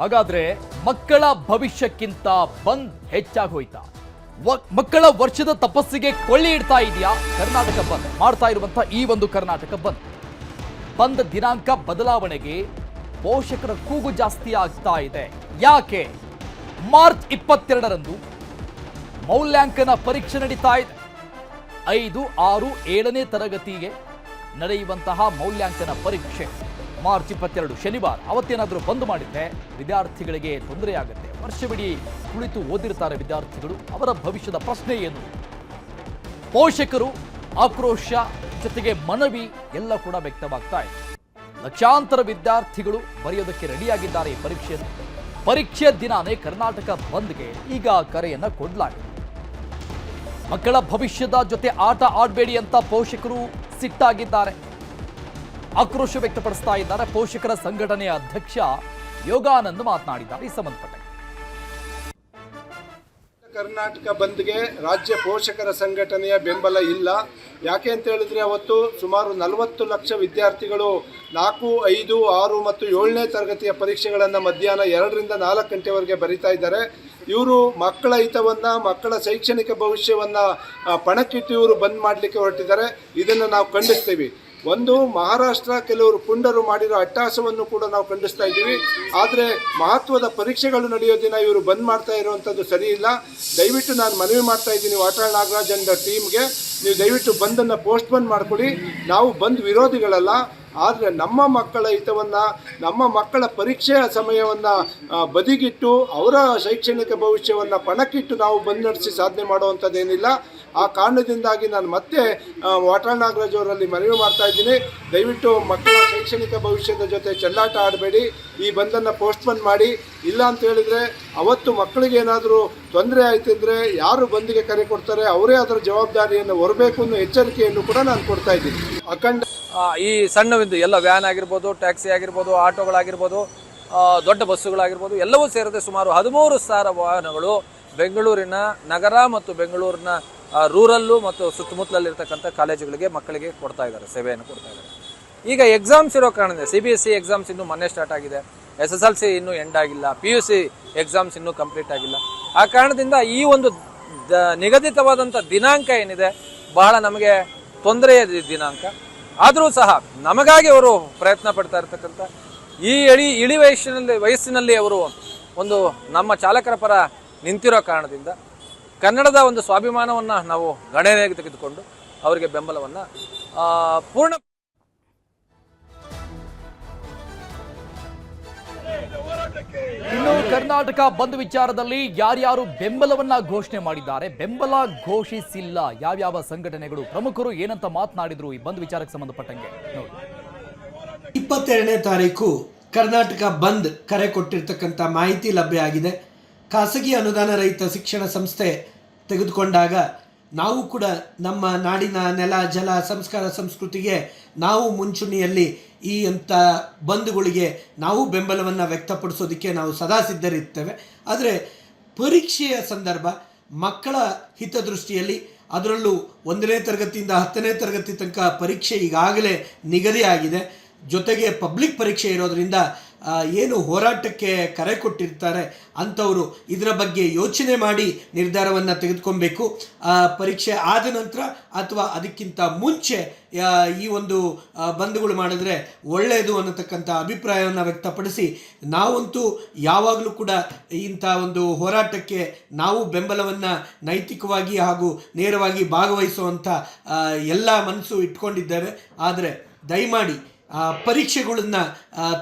ಹಾಗಾದ್ರೆ ಮಕ್ಕಳ ಭವಿಷ್ಯಕ್ಕಿಂತ ಬಂದ್ ಹೆಚ್ಚಾಗಿ ಹೋಯ್ತಾ ಮಕ್ಕಳ ವರ್ಷದ ತಪಸ್ಸಿಗೆ ಕೊಳ್ಳಿ ಇಡ್ತಾ ಇದೆಯಾ? ಕರ್ನಾಟಕ ಬಂದ್. ಮಾಡ್ತಾ ಇರುವಂತ ಈ ಒಂದು ಕರ್ನಾಟಕ ಬಂದ್. ಬಂದ್ ದಿನಾಂಕ ಬದಲಾವಣೆಗೆ ಪೋಷಕರ ಕೂಗು ಜಾಸ್ತಿ ಆಗ್ತಾ ಇದೆ. ಯಾಕೆ? ಮಾರ್ಚ್ ಇಪ್ಪತ್ತೆರಡರಂದು ಮೌಲ್ಯಾಂಕನ ಪರೀಕ್ಷೆ ನಡೀತಾ ಇದೆ. ಐದು, ಆರು, ಏಳನೇ ತರಗತಿಗೆ ನಡೆಯುವಂತಹ ಮೌಲ್ಯಾಂಕನ ಪರೀಕ್ಷೆ. ಮಾರ್ಚ್ ಇಪ್ಪತ್ತೆರಡು ಶನಿವಾರ ಅವತ್ತೇನಾದರೂ ಬಂದ್ ಮಾಡಿದ್ರೆ ವಿದ್ಯಾರ್ಥಿಗಳಿಗೆ ತೊಂದರೆಯಾಗುತ್ತೆ. ವರ್ಷವಿಡೀ ಕುಳಿತು ಓದಿರ್ತಾರೆ ವಿದ್ಯಾರ್ಥಿಗಳು. ಅವರ ಭವಿಷ್ಯದ ಪ್ರಶ್ನೆ ಏನು? ಪೋಷಕರು, ಆಕ್ರೋಶ ಜೊತೆಗೆ ಮನವಿ ಎಲ್ಲ ಕೂಡ ವ್ಯಕ್ತವಾಗ್ತಾ ಇದೆ. ಲಕ್ಷಾಂತರ ವಿದ್ಯಾರ್ಥಿಗಳು ಬರೆಯೋದಕ್ಕೆ ರೆಡಿಯಾಗಿದ್ದಾರೆ ಈ ಪರೀಕ್ಷೆಯನ್ನು ಪರೀಕ್ಷೆ ದಿನಾನೇ ಕರ್ನಾಟಕ ಬಂದ್ಗೆ ಈಗ ಕರೆಯನ್ನ ಕೊಡಲಾಗಿದೆ. ಮಕ್ಕಳ ಭವಿಷ್ಯದ ಜೊತೆ ಆಟ ಆಡಬೇಡಿ ಅಂತ ಪೋಷಕರು ಸಿಟ್ಟಾಗಿದ್ದಾರೆ. ಆಕ್ರೋಶ ವ್ಯಕ್ತಪಡಿಸ್ತಾ ಇದ್ದಾರೆ. ಪೋಷಕರ ಸಂಘಟನೆಯ ಅಧ್ಯಕ್ಷ ಯೋಗಾನಂದ್ ಮಾತನಾಡಿದ್ದಾರೆ. ಈ ಸಂಬಂಧಪಟ್ಟ ಕರ್ನಾಟಕ ಬಂದ್ಗೆ ರಾಜ್ಯ ಪೋಷಕರ ಸಂಘಟನೆಯ ಬೆಂಬಲ ಇಲ್ಲ. ಯಾಕೆ ಅಂತ ಹೇಳಿದ್ರೆ ಅವತ್ತು ಸುಮಾರು ನಲವತ್ತು ಲಕ್ಷ ವಿದ್ಯಾರ್ಥಿಗಳು ನಾಲ್ಕು, ಐದು, ಆರು ಮತ್ತು ಏಳನೇ ತರಗತಿಯ ಪರೀಕ್ಷೆಗಳನ್ನು ಮಧ್ಯಾಹ್ನ ಎರಡರಿಂದ ನಾಲ್ಕು ಗಂಟೆವರೆಗೆ ಬರಿತಾ ಇದ್ದಾರೆ. ಇವರು ಮಕ್ಕಳ ಹಿತವನ್ನು, ಮಕ್ಕಳ ಶೈಕ್ಷಣಿಕ ಭವಿಷ್ಯವನ್ನು ಪಣಕ್ಕಿಟ್ಟು ಇವರು ಬಂದ್ ಮಾಡಲಿಕ್ಕೆ ಹೊರಟಿದ್ದಾರೆ. ಇದನ್ನು ನಾವು ಖಂಡಿಸ್ತೀವಿ. ಒಂದು ಮಹಾರಾಷ್ಟ್ರ ಕೆಲವರು ಪುಂಡರು ಮಾಡಿರೋ ಅಟ್ಟಹಾಸವನ್ನು ಕೂಡ ನಾವು ಖಂಡಿಸ್ತಾ ಇದ್ದೀವಿ. ಆದರೆ ಮಹತ್ವದ ಪರೀಕ್ಷೆಗಳು ನಡೆಯೋ ದಿನ ಇವರು ಬಂದ್ ಮಾಡ್ತಾ ಇರುವಂಥದ್ದು ಸರಿ ಇಲ್ಲ. ದಯವಿಟ್ಟು ನಾನು ಮನವಿ ಮಾಡ್ತಾ ಇದ್ದೀನಿ ವಾಟಾಳ್ ನಾಗರಾಜ್ ಅಂಡ್ ಟೀಮ್ಗೆ ನೀವು ದಯವಿಟ್ಟು ಬಂದನ್ನು ಪೋಸ್ಟ್ಪೋನ್ ಮಾಡಿಕೊಡಿ ನಾವು ಬಂದ್ ವಿರೋಧಿಗಳಲ್ಲ. ಆದರೆ ನಮ್ಮ ಮಕ್ಕಳ ಹಿತವನ್ನು, ನಮ್ಮ ಮಕ್ಕಳ ಪರೀಕ್ಷೆಯ ಸಮಯವನ್ನು ಬದಿಗಿಟ್ಟು ಅವರ ಶೈಕ್ಷಣಿಕ ಭವಿಷ್ಯವನ್ನು ಪಣಕ್ಕಿಟ್ಟು ನಾವು ಬಂದ್ ನಡೆಸಿ ಸಾಧನೆ ಮಾಡುವಂಥದ್ದೇನಿಲ್ಲ. ಆ ಕಾರಣದಿಂದಾಗಿ ನಾನು ಮತ್ತೆ ವಾಟಾಳ್ ನಾಗರಾಜ್ ಅವರಲ್ಲಿ ಮನವಿ ಮಾಡ್ತಾ ಇದ್ದೀನಿ. ದಯವಿಟ್ಟು ಮಕ್ಕಳ ಶೈಕ್ಷಣಿಕ ಭವಿಷ್ಯದ ಜೊತೆ ಚೆಲ್ಲಾಟ ಆಡಬೇಡಿ. ಈ ಬಂದನ್ನು ಪೋಸ್ಟ್ಪೋನ್ ಮಾಡಿ. ಇಲ್ಲ ಅಂತ ಹೇಳಿದರೆ ಅವತ್ತು ಮಕ್ಕಳಿಗೆ ಏನಾದರೂ ತೊಂದರೆ ಆಯ್ತಿದ್ರೆ ಯಾರು ಬಂದಿಗೆ ಕರೆ ಕೊಡ್ತಾರೆ, ಅವರೇ ಅದರ ಜವಾಬ್ದಾರಿಯನ್ನು ಹೊರಬೇಕು ಅನ್ನೋ ಎಚ್ಚರಿಕೆಯನ್ನು ಕೂಡ ನಾನು ಕೊಡ್ತಾ ಇದ್ದೀನಿ. ಅಖಂಡ ಈ ಸಣ್ಣವಿದ್ದು ಎಲ್ಲ ವ್ಯಾನ್ ಆಗಿರ್ಬೋದು, ಟ್ಯಾಕ್ಸಿ ಆಗಿರ್ಬೋದು, ಆಟೋಗಳಾಗಿರ್ಬೋದು ದೊಡ್ಡ ಬಸ್ಸುಗಳಾಗಿರ್ಬೋದು, ಎಲ್ಲವೂ ಸೇರಿದೆ ಸುಮಾರು ಹದಿಮೂರು ಸಾವಿರ ವಾಹನಗಳು ಬೆಂಗಳೂರಿನ ನಗರ ಮತ್ತು ಬೆಂಗಳೂರಿನ ರೂರಲ್ಲು ಮತ್ತು ಸುತ್ತಮುತ್ತಲಲ್ಲಿರ್ತಕ್ಕಂಥ ಕಾಲೇಜುಗಳಿಗೆ ಮಕ್ಕಳಿಗೆ ಕೊಡ್ತಾ ಇದ್ದಾರೆ, ಸೇವೆಯನ್ನು ಕೊಡ್ತಾ ಇದ್ದಾರೆ. ಈಗ ಎಕ್ಸಾಮ್ಸ್ ಇರೋ ಕಾರಣದಿಂದ C B S C exams ಇನ್ನೂ ಮೊನ್ನೆ ಸ್ಟಾರ್ಟ್ ಆಗಿದೆ. ಎಸ್ ಎಸ್ ಎಲ್ ಸಿ ಇನ್ನೂ ಎಂಡ್ ಆಗಿಲ್ಲ. ಪಿ ಯು ಸಿ ಎಕ್ಸಾಮ್ಸ್ ಇನ್ನೂ ಕಂಪ್ಲೀಟ್ ಆಗಿಲ್ಲ. ಆ ಕಾರಣದಿಂದ ಈ ಒಂದು ದ- ನಿಗದಿತವಾದಂಥ ದಿನಾಂಕ ಏನಿದೆ, ಬಹಳ ನಮಗೆ ತೊಂದರೆಯ ದಿನಾಂಕ. ಆದರೂ ಸಹ ನಮಗಾಗಿ ಅವರು ಪ್ರಯತ್ನ ಪಡ್ತಾ ಇರ್ತಕ್ಕಂಥ, ಈ ಇಳಿ ಇಳಿ ವಯಸ್ಸಿನಲ್ಲಿ ವಯಸ್ಸಿನಲ್ಲಿ ಅವರು ಒಂದು ನಮ್ಮ ಚಾಲಕರ ಪರ ನಿಂತಿರೋ ಕಾರಣದಿಂದ ಕನ್ನಡದ ಒಂದು ಸ್ವಾಭಿಮಾನವನ್ನು ನಾವು ಗಣನೆಗೆ ತೆಗೆದುಕೊಂಡು ಅವರಿಗೆ ಬೆಂಬಲವನ್ನು ಆ, ಪೂರ್ಣ ಇನ್ನು ಕರ್ನಾಟಕ ಬಂದ್ ವಿಚಾರದಲ್ಲಿ ಯಾರ್ಯಾರು ಬೆಂಬಲವನ್ನ ಘೋಷಣೆ ಮಾಡಿದ್ದಾರೆ? ಬೆಂಬಲ ಘೋಷಿಸಿಲ್ಲ. ಯಾವ್ಯಾವ ಸಂಘಟನೆಗಳು? ಪ್ರಮುಖರು ಏನಂತ ಮಾತನಾಡಿದ್ರು ಈ ಬಂದ್ ವಿಚಾರಕ್ಕೆ ಸಂಬಂಧಪಟ್ಟಂಗೆ? ನೋಡಿ. ಇಪ್ಪತ್ತೆರಡನೇ ತಾರೀಕು ಕರ್ನಾಟಕ ಬಂದ್ ಕರೆ ಕೊಟ್ಟಿರ್ತಕ್ಕಂಥ ಮಾಹಿತಿ ಲಭ್ಯ ಆಗಿದೆ. ಖಾಸಗಿ ಅನುದಾನ ರಹಿತ ಶಿಕ್ಷಣ ಸಂಸ್ಥೆ ತೆಗೆದುಕೊಂಡಾಗ ನಾವು ಕೂಡ ನಮ್ಮ ನಾಡಿನ ನೆಲ, ಜಲ, ಸಂಸ್ಕಾರ, ಸಂಸ್ಕೃತಿಗೆ ನಾವು ಮುಂಚೂಣಿಯಲ್ಲಿ ಈ ಅಂಥ ಬಂಧುಗಳಿಗೆ ನಾವು ಬೆಂಬಲವನ್ನು ವ್ಯಕ್ತಪಡಿಸೋದಕ್ಕೆ ನಾವು ಸದಾ ಸಿದ್ಧರಿರ್ತೇವೆ. ಆದರೆ ಪರೀಕ್ಷೆಯ ಸಂದರ್ಭ ಮಕ್ಕಳ ಹಿತದೃಷ್ಟಿಯಲ್ಲಿ ಅದರಲ್ಲೂ ಒಂದನೇ ತರಗತಿಯಿಂದ ಹತ್ತನೇ ತರಗತಿ ತನಕ ಪರೀಕ್ಷೆ ಈಗಾಗಲೇ ನಿಗದಿಯಾಗಿದೆ. ಜೊತೆಗೆ ಪಬ್ಲಿಕ್ ಪರೀಕ್ಷೆ ಇರೋದರಿಂದ ಏನು ಹೋರಾಟಕ್ಕೆ ಕರೆ ಕೊಟ್ಟಿರ್ತಾರೆ ಅಂಥವರು ಇದರ ಬಗ್ಗೆ ಯೋಚನೆ ಮಾಡಿ ನಿರ್ಧಾರವನ್ನು ತೆಗೆದುಕೊಬೇಕು. ಪರೀಕ್ಷೆ ಆದ ನಂತರ ಅಥವಾ ಅದಕ್ಕಿಂತ ಮುಂಚೆ ಈ ಒಂದು ಬಂಧುಗಳು ಮಾಡಿದ್ರೆ ಒಳ್ಳೆಯದು ಅನ್ನತಕ್ಕಂಥ ಅಭಿಪ್ರಾಯವನ್ನು ವ್ಯಕ್ತಪಡಿಸಿ, ನಾವಂತೂ ಯಾವಾಗಲೂ ಕೂಡ ಇಂಥ ಒಂದು ಹೋರಾಟಕ್ಕೆ ನಾವು ಬೆಂಬಲವನ್ನು ನೈತಿಕವಾಗಿ ಹಾಗೂ ನೇರವಾಗಿ ಭಾಗವಹಿಸುವಂಥ ಎಲ್ಲ ಮನಸ್ಸು ಇಟ್ಕೊಂಡಿದ್ದೇವೆ. ಆದರೆ ದಯಮಾಡಿ ಪರೀಕ್ಷೆಗಳನ್ನ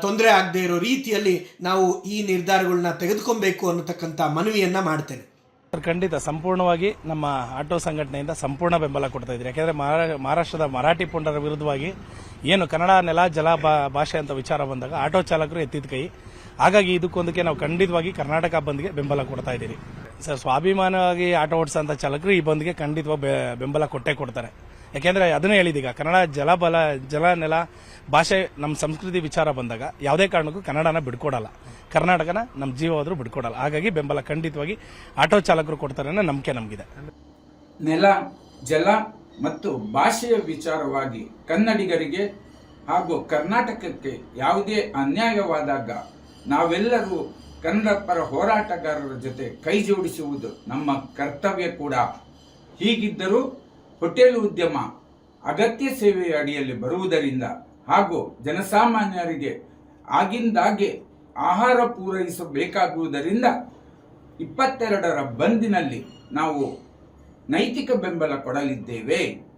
ತೊಂದರೆ ಆಗದೆ ಇರೋ ರೀತಿಯಲ್ಲಿ ನಾವು ಈ ನಿರ್ಧಾರಗಳನ್ನ ತೆಗೆದುಕೊಬೇಕು ಅನ್ನತಕ್ಕಂಥ ಮನವಿಯನ್ನ ಮಾಡ್ತೇನೆ. ಖಂಡಿತ. ಸಂಪೂರ್ಣವಾಗಿ ನಮ್ಮ ಆಟೋ ಸಂಘಟನೆಯಿಂದ ಸಂಪೂರ್ಣ ಬೆಂಬಲ ಕೊಡ್ತಾ ಇದ್ದೀರಿ. ಯಾಕೆಂದರೆ ಮಹಾರಾ- ಮಹಾರಾಷ್ಟ್ರದ ಮರಾಠಿ ಪುಂಡರ ವಿರುದ್ಧವಾಗಿ ಏನು ಕನ್ನಡ ನೆಲ ಜಲ ಭಾಷೆ ಅಂತ ವಿಚಾರ ಬಂದಾಗ ಆಟೋ ಚಾಲಕರು ಎತ್ತಿದ ಕೈ. ಹಾಗಾಗಿ ಇದಕ್ಕೊಂದಕ್ಕೆ ನಾವು ಖಂಡಿತವಾಗಿ ಕರ್ನಾಟಕ ಬಂದ್ಗೆ ಬೆಂಬಲ ಕೊಡ್ತಾ ಇದ್ದೀರಿ. ಸರ್, ಸ್ವಾಭಿಮಾನವಾಗಿ ಆಟೋ ಓಡಿಸೋಂಥ ಚಾಲಕರು ಈ ಬಂದ್ಗೆ ಖಂಡಿತವಾಗಿ ಬೆಂಬಲ ಕೊಟ್ಟೇ ಕೊಡ್ತಾರೆ. ಯಾಕೆಂದರೆ ಅದನ್ನೇ ಹೇಳಿದೀಗ, ಕನ್ನಡ ಜಲ ಬಲ, ಜಲ ನೆಲ ಭಾಷೆ ನಮ್ಮ ಸಂಸ್ಕೃತಿ ವಿಚಾರ ಬಂದಾಗ ಯಾವುದೇ ಕಾರಣಕ್ಕೂ ಕನ್ನಡನ ಬಿಡ್ಕೊಡಲ್ಲ. ಕರ್ನಾಟಕನ ನಮ್ಮ ಜೀವವಾದರೂ ಬಿಡ್ಕೊಡಲ್ಲ. ಹಾಗಾಗಿ ಬೆಂಬಲ ಖಂಡಿತವಾಗಿ ಆಟೋ ಚಾಲಕರು ಕೊಡ್ತಾರೆ ಅನ್ನೋ ನಂಬಿಕೆ ನಮಗಿದೆ. ನೆಲ, ಜಲ ಮತ್ತು ಭಾಷೆಯ ವಿಚಾರವಾಗಿ ಕನ್ನಡಿಗರಿಗೆ ಹಾಗೂ ಕರ್ನಾಟಕಕ್ಕೆ ಯಾವುದೇ ಅನ್ಯಾಯವಾದಾಗ ನಾವೆಲ್ಲರೂ ಕನ್ನಡ ಪರ ಹೋರಾಟಗಾರರ ಜೊತೆ ಕೈ ಜೋಡಿಸುವುದು ನಮ್ಮ ಕರ್ತವ್ಯ ಕೂಡ. ಹೀಗಿದ್ದರೂ ಹೋಟೆಲ್ ಉದ್ಯಮ ಅಗತ್ಯ ಸೇವೆಯ ಅಡಿಯಲ್ಲಿ ಬರುವುದರಿಂದ ಹಾಗೂ ಜನಸಾಮಾನ್ಯರಿಗೆ ಆಗಿಂದಾಗೆ ಆಹಾರ ಪೂರೈಸಬೇಕಾಗುವುದರಿಂದ ಇಪ್ಪತ್ತೆರಡರ ಬಂದಿನಲ್ಲಿ ನಾವು ನೈತಿಕ ಬೆಂಬಲ ಕೊಡಲಿದ್ದೇವೆ.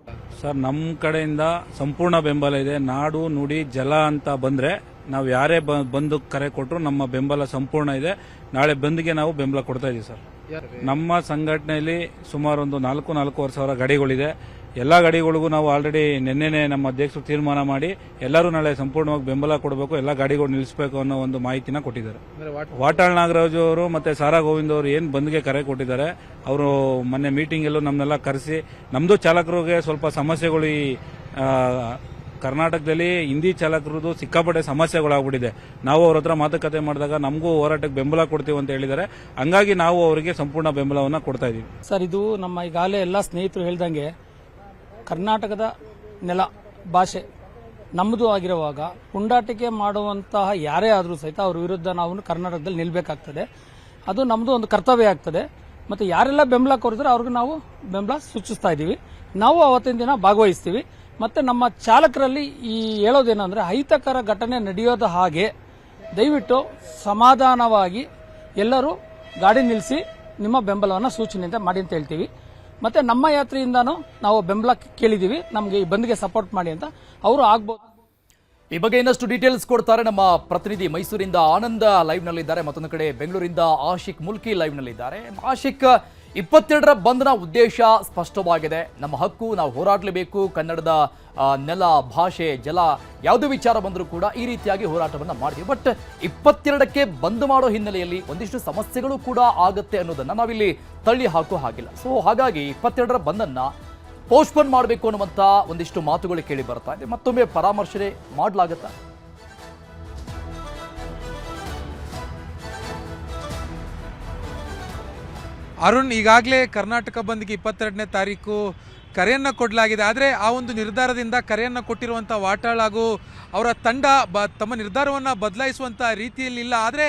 ಸರ್ ನಮ್ಮ ಕಡೆಯಿಂದ ಸಂಪೂರ್ಣ ಬೆಂಬಲ ಇದೆ. ನಾಡು ನುಡಿ ಜಲ ಅಂತ ಬಂದ್ರೆ ನಾವು ಯಾರೇ ಬ- ಬಂದು ಕರೆ ಕೊಟ್ಟರು ನಮ್ಮ ಬೆಂಬಲ ಸಂಪೂರ್ಣ ಇದೆ. ನಾಳೆ ಬಂದ್ಗೆ ನಾವು ಬೆಂಬಲ ಕೊಡ್ತಾ ಇದೀವಿ ಸರ್. ನಮ್ಮ ಸಂಘಟನೆಯಲ್ಲಿ ಸುಮಾರು ಒಂದು ನಾಲ್ಕು ನಾಲ್ಕೂವರೆ ಸಾವಿರ ಗಾಡಿಗಳಿದೆ. ಎಲ್ಲ ಗಾಡಿಗಳಿಗೂ ನಾವು ಆಲ್ರೆಡಿ ನಿನ್ನೆನೆ ನಮ್ಮ ಅಧ್ಯಕ್ಷರು ತೀರ್ಮಾನ ಮಾಡಿ ಎಲ್ಲರೂ ನಾಳೆ ಸಂಪೂರ್ಣವಾಗಿ ಬೆಂಬಲ ಕೊಡಬೇಕು ಎಲ್ಲ ಗಾಡಿಗಳು ನಿಲ್ಲಿಸಬೇಕು ಅನ್ನೋ ಒಂದು ಮಾಹಿತಿನ ಕೊಟ್ಟಿದ್ದಾರೆ. ವಾಟಾಳ್ ನಾಗರಾಜ್ ಅವರು ಮತ್ತೆ ಸಾರಾ ಗೋವಿಂದ್ ಅವರು ಏನು ಬಂದ್ಗೆ ಕರೆ ಕೊಟ್ಟಿದ್ದಾರೆ ಅವರು ಮೊನ್ನೆ ಮೀಟಿಂಗ್ ಎಲ್ಲೂ ನಮ್ಮನ್ನೆಲ್ಲ ಕರೆಸಿ ನಮ್ದು ಚಾಲಕರಿಗೆ ಸ್ವಲ್ಪ ಸಮಸ್ಯೆಗಳು ಈ ಕರ್ನಾಟಕದಲ್ಲಿ ಹಿಂದಿ ಚಾಲಕರದು ಸಿಕ್ಕಾಪಟ್ಟೆ ಸಮಸ್ಯೆಗಳಾಗ್ಬಿಟ್ಟಿದೆ. ನಾವು ಅವ್ರ ಹತ್ರ ಮಾತುಕತೆ ಮಾಡಿದಾಗ ನಮಗೂ ಹೋರಾಟಕ್ಕೆ ಬೆಂಬಲ ಕೊಡ್ತೀವಿ ಅಂತ ಹೇಳಿದ್ದಾರೆ. ಹಂಗಾಗಿ ನಾವು ಅವರಿಗೆ ಸಂಪೂರ್ಣ ಬೆಂಬಲವನ್ನು ಕೊಡ್ತಾ ಇದೀವಿ ಸರ್ ಇದು ನಮ್ಮ ಈಗಾಗಲೇ ಎಲ್ಲ ಸ್ನೇಹಿತರು ಹೇಳ್ದಂಗೆ ಕರ್ನಾಟಕದ ನೆಲ ಭಾಷೆ ನಮ್ಮದು ಆಗಿರುವಾಗ ಪುಂಡಾಟಿಕೆ ಮಾಡುವಂತಹ ಯಾರೇ ಆದರೂ ಸಹಿತ ಅವರ ವಿರುದ್ಧ ನಾವು ಕರ್ನಾಟಕದಲ್ಲಿ ನಿಲ್ಲಬೇಕಾಗ್ತದೆ ಅದು ನಮ್ಮದು ಒಂದು ಕರ್ತವ್ಯ ಆಗ್ತದೆ. ಮತ್ತು ಯಾರೆಲ್ಲ ಬೆಂಬಲ ಕೋರಿದ್ರೆ ಅವ್ರಿಗೆ ನಾವು ಬೆಂಬಲ ಸೂಚಿಸ್ತಾ ಇದ್ದೀವಿ. ನಾವು ಅವತ್ತಿನ ದಿನ ಭಾಗವಹಿಸ್ತೀವಿ. ಮತ್ತು ನಮ್ಮ ಚಾಲಕರಲ್ಲಿ ಈ ಹೇಳೋದೇನೆಂದರೆ ಅಹಿತಕರ ಘಟನೆ ನಡೆಯೋದ ಹಾಗೆ ದಯವಿಟ್ಟು ಸಮಾಧಾನವಾಗಿ ಎಲ್ಲರೂ ಗಾಡಿ ನಿಲ್ಲಿಸಿ ನಿಮ್ಮ ಬೆಂಬಲವನ್ನು ಸೂಚನೆಯಿಂದ ಮಾಡಿ ಅಂತ ಹೇಳ್ತೀವಿ. ಮತ್ತೆ ನಮ್ಮ ಯಾತ್ರೆಯಿಂದನೂ ನಾವು ಬೆಂಬಲ ಕೇಳಿದೀವಿ. ನಮಗೆ ಈ ಬಂದ್ಗೆ ಸಪೋರ್ಟ್ ಮಾಡಿ ಅಂತ ಅವರು ಆಗ್ಬೋದು. ಈ ಬಗ್ಗೆ ಇನ್ನಷ್ಟು ಡೀಟೇಲ್ಸ್ ಕೊಡ್ತಾರೆ ನಮ್ಮ ಪ್ರತಿನಿಧಿ ಮೈಸೂರಿಂದ ಆನಂದ ಲೈವ್ ನಲ್ಲಿದ್ದಾರೆ. ಮತ್ತೊಂದು ಕಡೆ ಬೆಂಗಳೂರಿಂದ ಆಶಿಕ್ ಮುಲ್ಕಿ ಲೈವ್ ನಲ್ಲಿದ್ದಾರೆ. ಆಶಿಕ್ ಇಪ್ಪತ್ತೆರಡರ ಬಂಧನ ಉದ್ದೇಶ ಸ್ಪಷ್ಟವಾಗಿದೆ. ನಮ್ಮ ಹಕ್ಕು, ನಾವು ಹೋರಾಡಲೇಬೇಕು. ಕನ್ನಡದ ನೆಲ, ಭಾಷೆ, ಜಲ, ಯಾವುದೇ ವಿಚಾರ ಬಂದರೂ ಕೂಡ ಈ ರೀತಿಯಾಗಿ ಹೋರಾಟವನ್ನು ಮಾಡಿದೆ ಬಟ್ ಇಪ್ಪತ್ತೆರಡಕ್ಕೆ ಬಂದ್ ಮಾಡೋ ಹಿನ್ನೆಲೆಯಲ್ಲಿ ಒಂದಿಷ್ಟು ಸಮಸ್ಯೆಗಳು ಕೂಡ ಆಗುತ್ತೆ ಅನ್ನೋದನ್ನು ನಾವಿಲ್ಲಿ ತಳ್ಳಿ ಹಾಕೋ ಹಾಗಿಲ್ಲ. ಸೊ ಹಾಗಾಗಿ ಇಪ್ಪತ್ತೆರಡರ ಬಂದನ್ನ ಪೋಸ್ಟ್ಪೋನ್ ಮಾಡಬೇಕು ಅನ್ನುವಂಥ ಒಂದಿಷ್ಟು ಮಾತುಗಳು ಕೇಳಿ ಬರ್ತಾ ಇದೆ. ಮತ್ತೊಮ್ಮೆ ಪರಾಮರ್ಶೆ ಮಾಡಲಾಗತ್ತಾ? ಅರುಣ್ ಈಗಾಗಲೇ ಕರ್ನಾಟಕ ಬಂದ್ಗೆ ಇಪ್ಪತ್ತೆರಡನೇ ತಾರೀಕು ಕರೆಯನ್ನು ಕೊಡಲಾಗಿದೆ. ಆದರೆ ಆ ಒಂದು ನಿರ್ಧಾರದಿಂದ ಕರೆಯನ್ನು ಕೊಟ್ಟಿರುವಂಥ ವಾಟಾಳ್ ಹಾಗೂ ಅವರ ತಂಡ ಬ, ತಮ್ಮ ನಿರ್ಧಾರವನ್ನು ಬದಲಾಯಿಸುವಂಥ ರೀತಿಯಲ್ಲಿಲ್ಲ. ಆದರೆ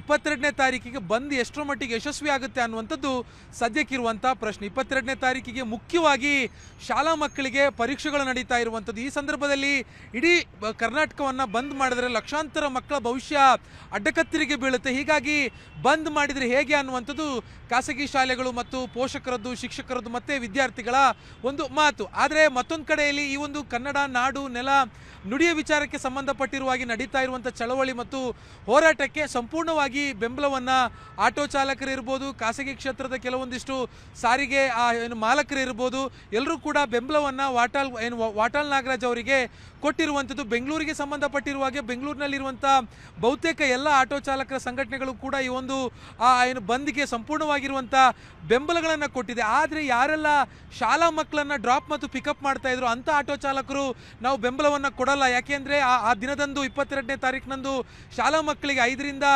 ಇಪ್ಪತ್ತೆರಡನೇ ತಾರೀಕಿಗೆ ಬಂದ್ ಎಷ್ಟರ ಮಟ್ಟಿಗೆ ಯಶಸ್ವಿ ಆಗುತ್ತೆ ಅನ್ನುವಂಥದ್ದು ಸದ್ಯಕ್ಕಿರುವಂಥ ಪ್ರಶ್ನೆ. ಇಪ್ಪತ್ತೆರಡನೇ ತಾರೀಕಿಗೆ ಮುಖ್ಯವಾಗಿ ಶಾಲಾ ಮಕ್ಕಳಿಗೆ ಪರೀಕ್ಷೆಗಳು ನಡೀತಾ ಇರುವಂಥದ್ದು. ಈ ಸಂದರ್ಭದಲ್ಲಿ ಇಡೀ ಕರ್ನಾಟಕವನ್ನು ಬಂದ್ ಮಾಡಿದರೆ ಲಕ್ಷಾಂತರ ಮಕ್ಕಳ ಭವಿಷ್ಯ ಅಡ್ಡಕತ್ತರಿಗೆ ಬೀಳುತ್ತೆ. ಹೀಗಾಗಿ ಬಂದ್ ಮಾಡಿದರೆ ಹೇಗೆ ಅನ್ನುವಂಥದ್ದು ಖಾಸಗಿ ಶಾಲೆಗಳು ಮತ್ತು ಪೋಷಕರದ್ದು, ಶಿಕ್ಷಕರದ್ದು ಮತ್ತು ವಿದ್ಯಾರ್ಥಿಗಳ ಒಂದು ಮಾತು. ಆದರೆ ಮತ್ತೊಂದು ಕಡೆಯಲ್ಲಿ ಈ ಒಂದು ಕನ್ನಡ ನಾಡು ನೆಲ ನುಡಿಯ ವಿಚಾರಕ್ಕೆ ಸಂಬಂಧಪಟ್ಟಿರುವ ಹಾಗೆ ನಡೀತಾ ಇರುವಂಥ ಚಳವಳಿ ಮತ್ತು ಹೋರಾಟಕ್ಕೆ ಸಂಪೂರ್ಣವಾಗಿ ಬೆಂಬಲವನ್ನು ಆಟೋ ಚಾಲಕರು ಇರ್ಬೋದು, ಖಾಸಗಿ ಕ್ಷೇತ್ರದ ಕೆಲವೊಂದಿಷ್ಟು ಸಾರಿಗೆ, ಆ, ಏನು ಮಾಲಕರು ಇರ್ಬೋದು ಎಲ್ಲರೂ ಕೂಡ ಬೆಂಬಲವನ್ನು ವಾಟಾಲ್ ಏನು ವಾಟಾಲ್ ನಾಗರಾಜ್ ಅವರಿಗೆ ಕೊಟ್ಟಿರುವಂಥದ್ದು. ಬೆಂಗಳೂರಿಗೆ ಸಂಬಂಧಪಟ್ಟಿರುವ ಹಾಗೆ ಬೆಂಗಳೂರಿನಲ್ಲಿರುವಂಥ ಬಹುತೇಕ ಎಲ್ಲ ಆಟೋ ಚಾಲಕರ ಸಂಘಟನೆಗಳು ಕೂಡ ಈ ಒಂದು, ಆ, ಏನು ಬಂದ್ಗೆ ಸಂಪೂರ್ಣವಾಗಿರುವಂಥ ಬೆಂಬಲಗಳನ್ನು ಕೊಟ್ಟಿದೆ. ಆದರೆ ಯಾರೆಲ್ಲ ಶಾಲಾ ಮಕ್ಕಳನ್ನ ಡ್ರಾಪ್ ಮತ್ತು ಪಿಕಪ್ ಮಾಡ್ತಾ ಇದ್ರು. ಅಂತ ಆಟೋ ಚಾಲಕರು ನಾವು ಬೆಂಬಲವನ್ನು ಕೊಡಲ್ಲ. ಯಾಕೆಂದರೆ ಆ ಆ ದಿನದಂದು ಇಪ್ಪತ್ತೆರಡನೇ ತಾರೀಕಿನಂದು ಶಾಲಾ ಮಕ್ಕಳಿಗೆ ಐದರಿಂದ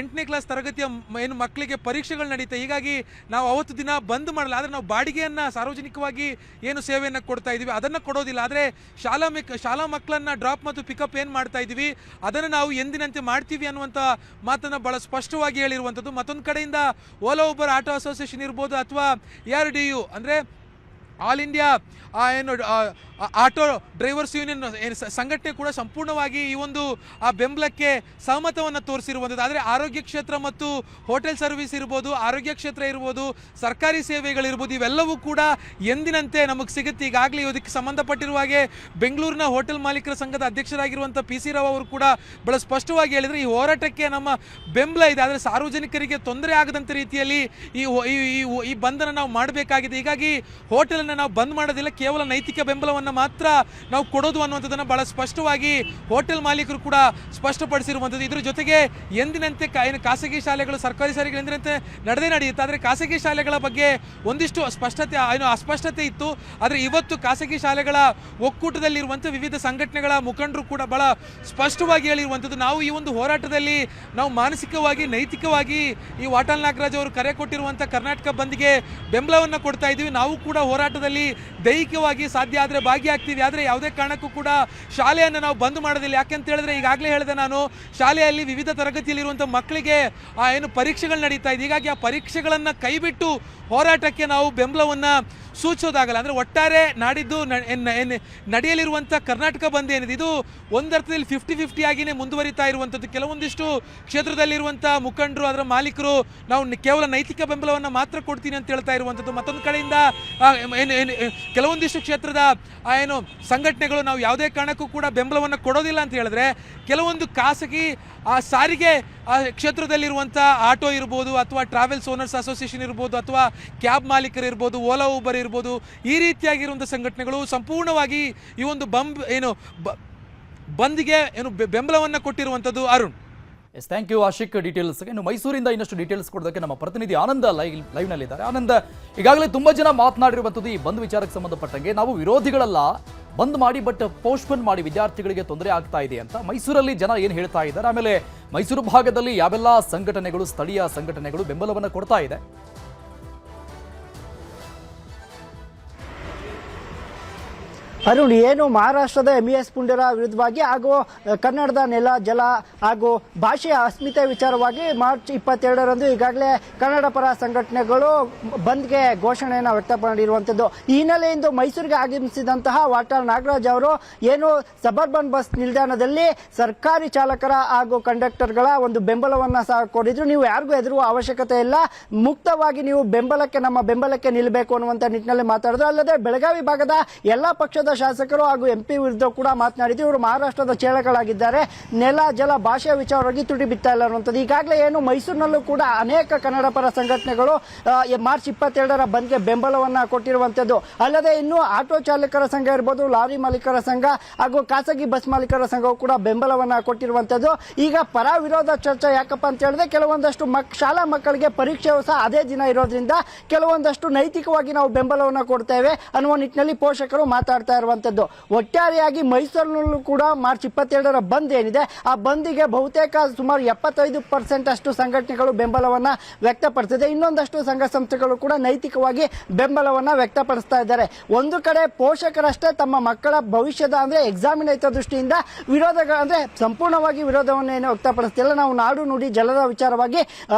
ಎಂಟನೇ ಕ್ಲಾಸ್ ತರಗತಿಯ ಏನು ಮಕ್ಕಳಿಗೆ ಪರೀಕ್ಷೆಗಳು ನಡೀತಾ. ಹೀಗಾಗಿ ನಾವು ಅವತ್ತು ದಿನ ಬಂದ್ ಮಾಡಲ್ಲ. ಆದರೆ ನಾವು ಬಾಡಿಗೆಯನ್ನು ಸಾರ್ವಜನಿಕವಾಗಿ ಏನು ಸೇವೆಯನ್ನು ಕೊಡ್ತಾ ಇದ್ದೀವಿ ಅದನ್ನು ಕೊಡೋದಿಲ್ಲ. ಆದರೆ ಶಾಲಾ ಮಿಕ್, ಶಾಲಾ ಮಕ್ಕಳನ್ನ ಡ್ರಾಪ್ ಮತ್ತು ಪಿಕಪ್ ಏನು ಮಾಡ್ತಾ ಇದ್ದೀವಿ ಅದನ್ನು ನಾವು ಎಂದಿನಂತೆ ಮಾಡ್ತೀವಿ ಅನ್ನುವಂಥ ಮಾತನ್ನು ಭಾಳ ಸ್ಪಷ್ಟವಾಗಿ ಹೇಳಿರುವಂಥದ್ದು. ಮತ್ತೊಂದು ಕಡೆಯಿಂದ ಓಲಾ ಉಬರ್ ಆಟೋ ಅಸೋಸಿಯೇಷನ್ ಇರ್ಬೋದು ಅಥವಾ ಆರ್ ಡಿ ಯು. ಅಂದರೆ ಆಲ್ ಇಂಡಿಯಾ ಏನು ಆಟೋ ಡ್ರೈವರ್ಸ್ ಯೂನಿಯನ್ ಸಂಘಟನೆ ಕೂಡ ಸಂಪೂರ್ಣವಾಗಿ ಈ ಒಂದು, ಆ, ಬೆಂಬಲಕ್ಕೆ ಸಹಮತವನ್ನು ತೋರಿಸಿರುವಂಥದ್ದು. ಆದರೆ ಆರೋಗ್ಯ ಕ್ಷೇತ್ರ ಮತ್ತು ಹೋಟೆಲ್ ಸರ್ವಿಸ್ ಇರ್ಬೋದು, ಆರೋಗ್ಯ ಕ್ಷೇತ್ರ ಇರ್ಬೋದು, ಸರ್ಕಾರಿ ಸೇವೆಗಳಿರ್ಬೋದು, ಇವೆಲ್ಲವೂ ಕೂಡ ಎಂದಿನಂತೆ ನಮಗೆ ಸಿಗುತ್ತೆ. ಈಗಾಗಲೇ ಇದಕ್ಕೆ ಸಂಬಂಧಪಟ್ಟಿರುವ ಹಾಗೆ ಬೆಂಗಳೂರಿನ ಹೋಟೆಲ್ ಮಾಲೀಕರ ಸಂಘದ ಅಧ್ಯಕ್ಷರಾಗಿರುವಂಥ ಪಿ ಸಿ ರಾವ್ ಅವರು ಕೂಡ ಬಹಳ ಸ್ಪಷ್ಟವಾಗಿ ಹೇಳಿದರೆ, ಈ ಹೋರಾಟಕ್ಕೆ ನಮ್ಮ ಬೆಂಬಲ ಇದೆ. ಆದರೆ ಸಾರ್ವಜನಿಕರಿಗೆ ತೊಂದರೆ ಆಗದಂಥ ರೀತಿಯಲ್ಲಿ ಈ ಈ- ಬಂಧನ ನಾವು ಮಾಡಬೇಕಾಗಿದೆ. ಹೀಗಾಗಿ ಹೋಟೆಲನ್ನು ನಾವು ಬಂದ್ ಮಾಡೋದಿಲ್ಲ, ಕೇವಲ ನೈತಿಕ ಬೆಂಬಲವನ್ನು ಮಾತ್ರ ನಾವು ಕೊಡೋದು ಅನ್ನುವಂಥದ್ದನ್ನು ಬಹಳ ಸ್ಪಷ್ಟವಾಗಿ ಹೋಟೆಲ್ ಮಾಲೀಕರು ಕೂಡ ಸ್ಪಷ್ಟಪಡಿಸಿರುವಂಥದ್ದು. ಇದರ ಜೊತೆಗೆ ಎಂದಿನಂತೆ ಖಾಸಗಿ ಶಾಲೆಗಳು, ಸರ್ಕಾರಿ ಶಾಲೆಗಳು ಎಂದಿನಂತೆ ನಡೆದೇ ನಡೆಯುತ್ತೆ. ಆದರೆ ಖಾಸಗಿ ಶಾಲೆಗಳ ಬಗ್ಗೆ ಒಂದಿಷ್ಟು ಸ್ಪಷ್ಟತೆ ಏನು ಅಸ್ಪಷ್ಟತೆ ಇತ್ತು. ಆದರೆ ಇವತ್ತು ಖಾಸಗಿ ಶಾಲೆಗಳ ಒಕ್ಕೂಟದಲ್ಲಿರುವಂಥ ವಿವಿಧ ಸಂಘಟನೆಗಳ ಮುಖಂಡರು ಕೂಡ ಬಹಳ ಸ್ಪಷ್ಟವಾಗಿ ಹೇಳಿರುವಂಥದ್ದು. ನಾವು ಈ ಒಂದು ಹೋರಾಟದಲ್ಲಿ ನಾವು ಮಾನಸಿಕವಾಗಿ, ನೈತಿಕವಾಗಿ ಈ ವಾಟಾಲ್ ನಾಗರಾಜ್ ಅವರು ಕರೆ ಕೊಟ್ಟಿರುವಂಥ ಕರ್ನಾಟಕ ಬಂದ್ಗೆ ಬೆಂಬಲವನ್ನು ಕೊಡ್ತಾ ಇದ್ದೀವಿ. ನಾವು ಕೂಡ ಹೋರಾಟ ಕ್ರೀಡಾಕೂಟದಲ್ಲಿ ದೈಹಿಕವಾಗಿ ಸಾಧ್ಯ ಆದರೆ ಭಾಗಿಯಾಗ್ತೀವಿ. ಆದರೆ ಯಾವುದೇ ಕಾರಣಕ್ಕೂ ಕೂಡ ಶಾಲೆಯನ್ನು ನಾವು ಬಂದ್ ಮಾಡೋದಿಲ್ಲ. ಯಾಕೆಂತ ಹೇಳಿದ್ರೆ ಈಗಾಗಲೇ ಹೇಳಿದೆ ನಾನು, ಶಾಲೆಯಲ್ಲಿ ವಿವಿಧ ತರಗತಿಯಲ್ಲಿರುವಂಥ ಮಕ್ಕಳಿಗೆ ಏನು ಪರೀಕ್ಷೆಗಳು ನಡೀತಾ ಇದೆ. ಹೀಗಾಗಿ ಆ ಪರೀಕ್ಷೆಗಳನ್ನು ಕೈಬಿಟ್ಟು ಹೋರಾಟಕ್ಕೆ ನಾವು ಬೆಂಬಲವನ್ನು ಸೂಚಿಸೋದಾಗಲ್ಲ. ಅಂದರೆ ಒಟ್ಟಾರೆ ನಾಡಿದ್ದು ನಡೆಯಲಿರುವಂಥ ಕರ್ನಾಟಕ ಬಂದ್ ಏನಿದೆ? ಇದು ಒಂದರ್ಥದಲ್ಲಿ ಫಿಫ್ಟಿ ಫಿಫ್ಟಿ ಆಗಿನೇ ಮುಂದುವರಿತಾ ಇರುವಂಥದ್ದು ಕೆಲವೊಂದಿಷ್ಟು ಕ್ಷೇತ್ರದಲ್ಲಿರುವಂಥ ಮುಖಂಡರು, ಅದರ ಮಾಲೀಕರು ನಾವು ಕೇವಲ ನೈತಿಕ ಬೆಂಬಲವನ್ನು ಮಾತ್ರ ಕೊಡ್ತೀನಿ ಅಂತ ಹೇಳ್ತಾ ಇರುವಂಥದ್ದು ಮತ್ತೊಂದು ಕಡೆಯಿಂದ ಏನು ಏನು ಕೆಲವೊಂದಿಷ್ಟು ಕ್ಷೇತ್ರದ ಏನು ಸಂಘಟನೆಗಳು ನಾವು ಯಾವುದೇ ಕಾರಣಕ್ಕೂ ಕೂಡ ಬೆಂಬಲವನ್ನು ಕೊಡೋದಿಲ್ಲ ಅಂತ ಹೇಳಿದ್ರೆ, ಕೆಲವೊಂದು ಖಾಸಗಿ, ಆ, ಸಾರಿಗೆ, ಆ, ಕ್ಷೇತ್ರದಲ್ಲಿರುವಂಥ ಆಟೋ ಇರ್ಬೋದು ಅಥವಾ ಟ್ರಾವೆಲ್ಸ್ ಓನರ್ಸ್ ಅಸೋಸಿಯೇಷನ್ ಇರ್ಬೋದು ಅಥವಾ ಕ್ಯಾಬ್ ಮಾಲೀಕರು ಇರ್ಬೋದು, ಓಲಾ, ಊಬರ್ ಇರ್ಬೋದು, ಈ ರೀತಿಯಾಗಿರುವಂಥ ಸಂಘಟನೆಗಳು ಸಂಪೂರ್ಣವಾಗಿ ಈ ಒಂದು ಬಂಬ್, ಏನು ಬಂದ್ಗೆ, ಏನು ಬೆಂಬಲವನ್ನು ಕೊಟ್ಟಿರುವಂಥದ್ದು Arun. Yes thank you Ashik details ಇನ್ನು ಮೈಸೂರಿಂದ ಇನ್ನಷ್ಟು ಡೀಟೇಲ್ಸ್ ಕೊಡೋದಕ್ಕೆ ನಮ್ಮ ಪ್ರತಿನಿಧಿ ಆನಂದ ಲೈವ್ ಲೈವ್ನಲ್ಲಿದ್ದಾರೆ ಆನಂದ, ಈಗಾಗಲೇ ತುಂಬಾ ಜನ ಮಾತನಾಡಿರುವಂಥದ್ದು ಈ ಬಂದ್ ವಿಚಾರಕ್ಕೆ ಸಂಬಂಧಪಟ್ಟಂಗೆ. ನಾವು ವಿರೋಧಿಗಳಲ್ಲ, ಬಂದ್ ಮಾಡಿ ಬಟ್ ಪೋಸ್ಟ್ಪೋನ್ ಮಾಡಿ ವಿದ್ಯಾರ್ಥಿಗಳಿಗೆ ತೊಂದರೆ ಆಗ್ತಾ ಇದೆ ಅಂತ ಮೈಸೂರಲ್ಲಿ ಜನ ಏನು ಹೇಳ್ತಾ ಇದ್ದಾರೆ? ಆಮೇಲೆ ಮೈಸೂರು ಭಾಗದಲ್ಲಿ ಯಾವೆಲ್ಲ ಸಂಘಟನೆಗಳು, ಸ್ಥಳೀಯ ಸಂಘಟನೆಗಳು ಬೆಂಬಲವನ್ನು ಕೊಡ್ತಾ ಇದೆ? ಅರುಣ್, ಏನು ಮಹಾರಾಷ್ಟ್ರದ ಎಂ ಎಸ್ ಪುಂಡರ ವಿರುದ್ಧವಾಗಿ ಹಾಗೂ ಕನ್ನಡದ ನೆಲ, ಜಲ ಹಾಗೂ ಭಾಷೆಯ ಅಸ್ಮಿತೆ ವಿಚಾರವಾಗಿ ಮಾರ್ಚ್ ಇಪ್ಪತ್ತೆರಡರಂದು ಈಗಾಗಲೇ ಕನ್ನಡ ಪರ ಸಂಘಟನೆಗಳು ಬಂದ್ಗೆ ಘೋಷಣೆಯನ್ನು ವ್ಯಕ್ತಪಡಿರುವಂಥದ್ದು ಈ ಹಿನ್ನೆಲೆಯಿಂದ ಮೈಸೂರಿಗೆ ಆಗಮಿಸಿದಂತಹ ವಾಟಾಳ್ ನಾಗರಾಜ್ ಅವರು ಏನು ಸಬರ್ಬನ್ ಬಸ್ ನಿಲ್ದಾಣದಲ್ಲಿ ಸರ್ಕಾರಿ ಚಾಲಕರ ಹಾಗೂ ಕಂಡಕ್ಟರ್ಗಳ ಒಂದು ಬೆಂಬಲವನ್ನು ಸಹ ಕೊಡಿದ್ರು ನೀವು ಯಾರಿಗೂ ಎದುರುವ ಅವಶ್ಯಕತೆ ಇಲ್ಲ. ಮುಕ್ತವಾಗಿ ನೀವು ಬೆಂಬಲಕ್ಕೆ, ನಮ್ಮ ಬೆಂಬಲಕ್ಕೆ ನಿಲ್ಲಬೇಕು ಅನ್ನುವಂಥ ನಿಟ್ಟಿನಲ್ಲಿ ಮಾತಾಡಿದ್ರು. ಅಲ್ಲದೆ ಬೆಳಗಾವಿ ಭಾಗದ ಎಲ್ಲ ಪಕ್ಷದ ಶಾಸಕರು ಹಾಗೂ ಎಂಪಿ ವಿರುದ್ಧ ಕೂಡ ಮಾತನಾಡಿದ್ದು, ಇವರು ಮಹಾರಾಷ್ಟ್ರದ ಚೇಳಗಳಾಗಿದ್ದಾರೆ ನೆಲ, ಜಲ ಭಾಷೆ ವಿಚಾರವಾಗಿ ತುಟಿ ಬಿತ್ತಾ ಇಲ್ಲ ಅನ್ನುವಂಥದ್ದು. ಈಗಾಗಲೇ ಏನು, ಮೈಸೂರಿನಲ್ಲೂ ಕೂಡ ಅನೇಕ ಕನ್ನಡ ಪರ ಸಂಘಟನೆಗಳು ಮಾರ್ಚ್ ಇಪ್ಪತ್ತೆರಡರ ಬಂದ್ಗೆ ಬೆಂಬಲವನ್ನ ಕೊಟ್ಟಿರುವಂಥದ್ದು. ಅಲ್ಲದೆ ಇನ್ನು ಆಟೋ ಚಾಲಕರ ಸಂಘ ಇರ್ಬೋದು, ಲಾರಿ ಮಾಲೀಕರ ಸಂಘ ಹಾಗೂ ಖಾಸಗಿ ಬಸ್ ಮಾಲೀಕರ ಸಂಘವು ಕೂಡ ಬೆಂಬಲವನ್ನ ಕೊಟ್ಟಿರುವಂಥದ್ದು. ಈಗ ಪರ ವಿರೋಧ ಚರ್ಚೆ ಯಾಕಪ್ಪ ಅಂತ ಹೇಳಿದ್ರೆ, ಕೆಲವೊಂದಷ್ಟು ಮಕ್, ಶಾಲಾ ಮಕ್ಕಳಿಗೆ ಪರೀಕ್ಷೆಯು ಸಹ ಅದೇ ದಿನ ಇರೋದ್ರಿಂದ ಕೆಲವೊಂದಷ್ಟು ನೈತಿಕವಾಗಿ ನಾವು ಬೆಂಬಲವನ್ನು ಕೊಡ್ತೇವೆ ಅನ್ನುವ ನಿಟ್ಟಿನಲ್ಲಿ ಪೋಷಕರು ಮಾತಾಡ್ತಾ ಒಟ್ಟಾರೆಯಾಗಿ ಮೈಸೂರಿನಲ್ಲೂ ಕೂಡ ಮಾರ್ಚ್ ಇಪ್ಪತ್ತೆರಡರ ಬಂದ್ ಏನಿದೆ, ಆ ಬಂದಿಗೆ ಬಹುತೇಕ ಸುಮಾರು ಎಪ್ಪತ್ತೈದು ಪರ್ಸೆಂಟ್ ಅಷ್ಟು ಸಂಘಟನೆಗಳು ಬೆಂಬಲವನ್ನ ವ್ಯಕ್ತಪಡಿಸಿದೆ. ಇನ್ನೊಂದಷ್ಟು ಸಂಘ ಸಂಸ್ಥೆಗಳು ಕೂಡ ನೈತಿಕವಾಗಿ ಬೆಂಬಲವನ್ನ ವ್ಯಕ್ತಪಡಿಸ್ತಾ ಇದ್ದಾರೆ. ಒಂದು ಕಡೆ ಪೋಷಕರಷ್ಟೇ ತಮ್ಮ ಮಕ್ಕಳ ಭವಿಷ್ಯದ ಅಂದ್ರೆ ಎಕ್ಸಾಮಿನ ಹಿತ ದೃಷ್ಟಿಯಿಂದ ವಿರೋಧ ಅಂದ್ರೆ ಸಂಪೂರ್ಣವಾಗಿ ವಿರೋಧವನ್ನು ಏನು ವ್ಯಕ್ತಪಡಿಸ್ತಿಲ್ಲ. ನಾವು ನಾಡು ನುಡಿ ಜಲದ ವಿಚಾರವಾಗಿ